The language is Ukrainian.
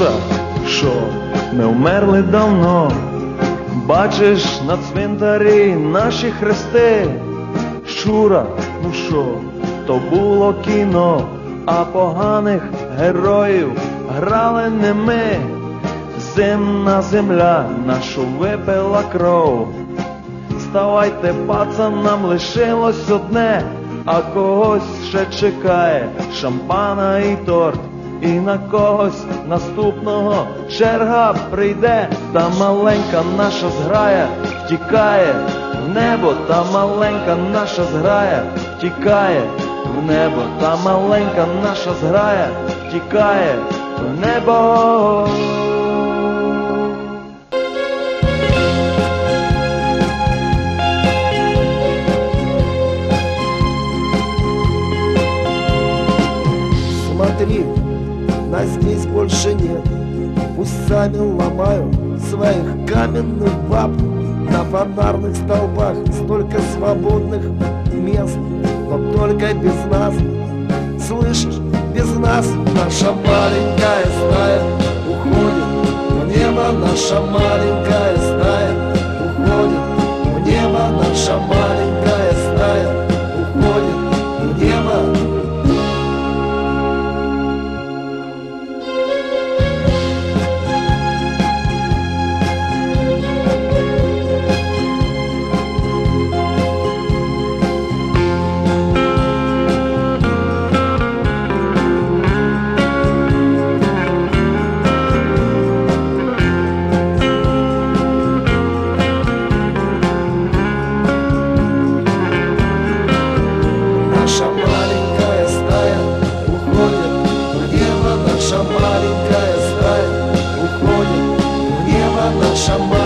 Шура, що ми вмерли давно. Бачиш на цвинтарі наші хрести. Шура, ну що, то було кіно, а поганих героїв грали не ми. Зимна земля нашу випила кров. Ставайте, пацан, нам лишилось одне, а когось ще чекає шампана і торт. І на когось наступного черга прийде, та маленька наша зграя втікає в небо, та маленька наша зграя втікає в небо, та маленька наша зграя втікає в небо. Нас здесь больше нет. Пусть сами ломают своих каменных баб. На фонарных столбах столько свободных мест. Но только без нас Слышишь, без нас Наша маленькая стая уходит. В небо Наша маленькая 什么